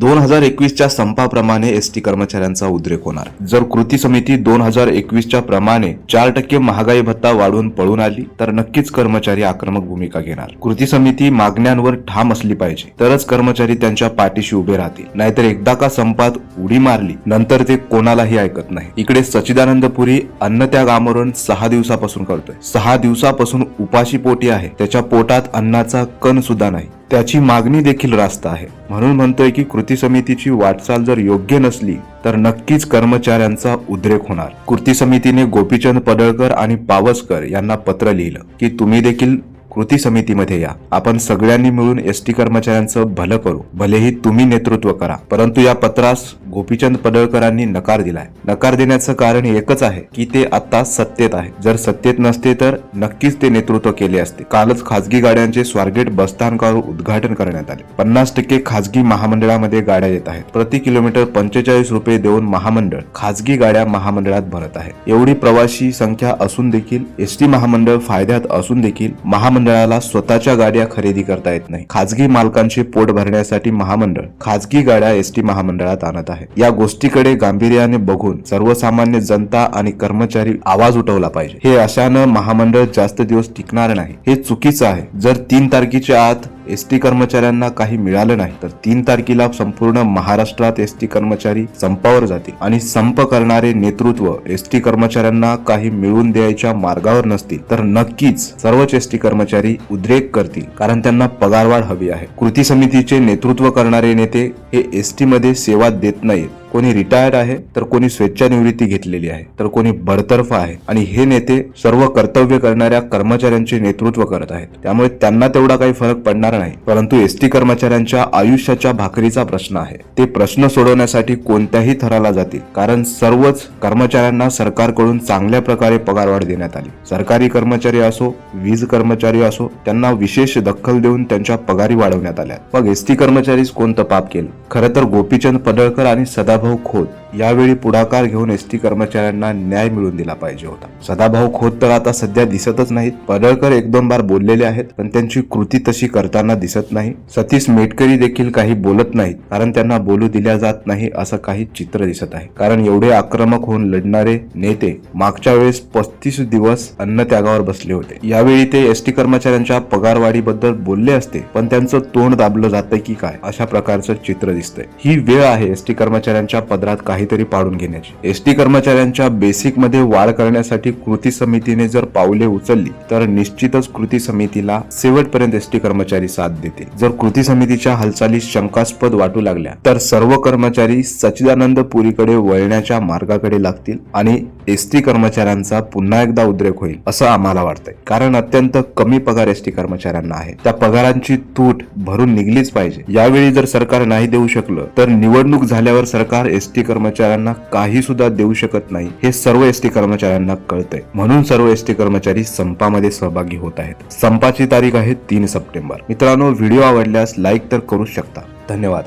दोन हजार एकवीसच्या संपाप्रमाणे एस टी कर्मचाऱ्यांचा उद्रेक होणार. जर कृती समिती दोन हजार एकवीसच्या प्रमाणे चार टक्के महागाई भत्ता वाढवून पळून आली तर नक्कीच कर्मचारी आक्रमक भूमिका घेणार. कृती समिती मागण्यांवर ठाम असली पाहिजे तरच कर्मचारी त्यांच्या पाठीशी उभे राहतील. नाहीतर एकदा का संपात उडी मारली नंतर ते कोणालाही ऐकत नाही. इकडे सचिदानंद पुरी अन्न त्या आमरण सहा दिवसापासून करतोय. सहा दिवसापासून उपाशी पोटी आहे. त्याच्या पोटात अन्नाचा कण सुद्धा नाही. त्याची मागणी देखील रास्त आहे. म्हणून म्हणतोय की कृती समितीची वाटचाल जर योग्य नसली तर नक्कीच कर्मचाऱ्यांचा उद्रेक होणार. कृती समितीने गोपीचंद पडळकर आणि पावसकर यांना पत्र लिहिलं की तुम्ही देखील कृती समितीमध्ये या. आपण सगळ्यांनी मिळून एस टी कर्मचाऱ्यांचं भलं करू. भलेही तुम्ही नेतृत्व करा परंतु या पत्रास गोपीचंद पडळकरांनी नकार दिलाय. नकार देण्याचं कारण एकच आहे की ते आता सत्तेत आहे. जर सत्तेत नसते तर नक्कीच ते नेतृत्व केले असते. कालच खासगी गाड्यांचे स्वारगेट बसस्थानकावर उद्घाटन करण्यात आले. पन्नास टक्के खासगी महामंडळामध्ये गाड्या येत आहेत. प्रति किलोमीटर पंचेचाळीस रुपये देऊन महामंडळ खासगी गाड्या महामंडळात भरत आहे. एवढी प्रवासी संख्या असून देखील एस टी महामंडळ फायद्यात असून देखील महामंडळाला स्वतःच्या गाड्या खरेदी करता येत नाही. खासगी मालकांचे पोट भरण्यासाठी महामंडळ खासगी गाड्या एस टी महामंडळात आणत आहे. या गोष्टीकडे गांभीर्याने बघून सर्वसामान्य जनता आणि कर्मचारी आवाज उठवला पाहिजे. हे अशानं महामंडळ जास्त दिवस टिकणार नाही. हे चुकीचं आहे. जर तीन तारखेच्या आत एस टी कर्मचाऱ्यांना काही मिळालं नाही तर तीन तारखेला संपूर्ण महाराष्ट्रात एस टी कर्मचारी संपावर जातील. आणि संप करणारे नेतृत्व एस टी कर्मचाऱ्यांना काही मिळवून द्यायच्या मार्गावर नसतील तर नक्कीच सर्वच एस टी कर्मचारी उद्रेक करतील कारण त्यांना पगारवाढ हवी आहे. कृती समितीचे नेतृत्व करणारे नेते हे एस टी मध्ये सेवा देत नाहीत. कोणी रिटायर्ड आहे तर कोणी स्वेच्छानिवृत्ती घेतलेली आहे तर कोणी बडतर्फ आहे. आणि हे नेते सर्व कर्तव्य करणाऱ्या कर्मचाऱ्यांचे नेतृत्व करत आहेत. त्यामुळे त्यांना तेवढा काही फरक पडणार नाही. परंतु एस टी कर्मचाऱ्यांच्या आयुष्याच्या भाकरीचा प्रश्न आहे. ते प्रश्न सोडवण्यासाठी कोणत्याही थराला जातील. कारण सर्वच कर्मचाऱ्यांना सरकारकडून चांगल्या प्रकारे पगारवाढ देण्यात आली. सरकारी कर्मचारी असो वीज कर्मचारी असो त्यांना विशेष दखल देऊन त्यांच्या पगारी वाढवण्यात आल्या. मग एस टी कर्मचारीच कोणतं पाप केलं? खरं तर गोपीचंद पडळकर आणि सदाभाऊ खोत यावेळी पुढाकार घेऊन एस टी कर्मचाऱ्यांना न्याय मिळवून दिला पाहिजे होता. सदाभाऊ खोत तर आता सध्या दिसतच नाहीत. पडळकर एक दोन बार बोललेले आहेत पण त्यांची कृती तशी करताना दिसत नाही. सतीश मेटकरी देखील काही बोलत नाहीत कारण त्यांना बोलू दिल्या जात नाही असं काही चित्र दिसत आहे. कारण एवढे आक्रमक होऊन लढणारे नेते मागच्या वेळेस पस्तीस दिवस अन्न त्यागावर बसले होते. यावेळी ते एस टी कर्मचाऱ्यांच्या पगारवाढीबद्दल बोलले असते पण त्यांचं तोंड दाबलं जातंय की काय अशा प्रकारचं चित्र दिसतंय. ही वेळ आहे एस टी कर्मचाऱ्यांच्या पदरात काहीतरी पाडून घेण्याची. एस टी कर्मचाऱ्यांच्या बेसिकमध्ये वाढ करण्यासाठी कृती समितीने जर पावले उचलली तर निश्चितच कृती समितीला शेवटपर्यंत एस टी कर्मचारी साथ देते जर कृती समितीच्या हालचाली शंकास्पद वाटू लागल्या तर सर्व कर्मचारी सच्चिदानंद पुरीकडे वळण्याच्या मार्गाकडे लागतील आणि एस टी कर्मचाऱ्यांचा पुन्हा एकदा उद्रेक होईल असं आम्हाला वाटतंय. कारण अत्यंत कमी पगार एस टी कर्मचाऱ्यांना आहे. त्या पगारांची तूट भरून निघलीच पाहिजे. यावेळी जर सरकार नाही देऊ शकलं तर निवडणूक झाल्यावर सरकार एस टी कर्मचाऱ्यांना काही सुद्धा देऊ शकत नाही हे सर्व एस टी कर्मचाऱ्यांना कळतंय. म्हणून सर्व एस टी कर्मचारी संपामध्ये सहभागी होत आहेत. संपाची तारीख आहे तीन सप्टेंबर. मित्रांनो व्हिडिओ आवडल्यास लाईक तर करू शकता. धन्यवाद.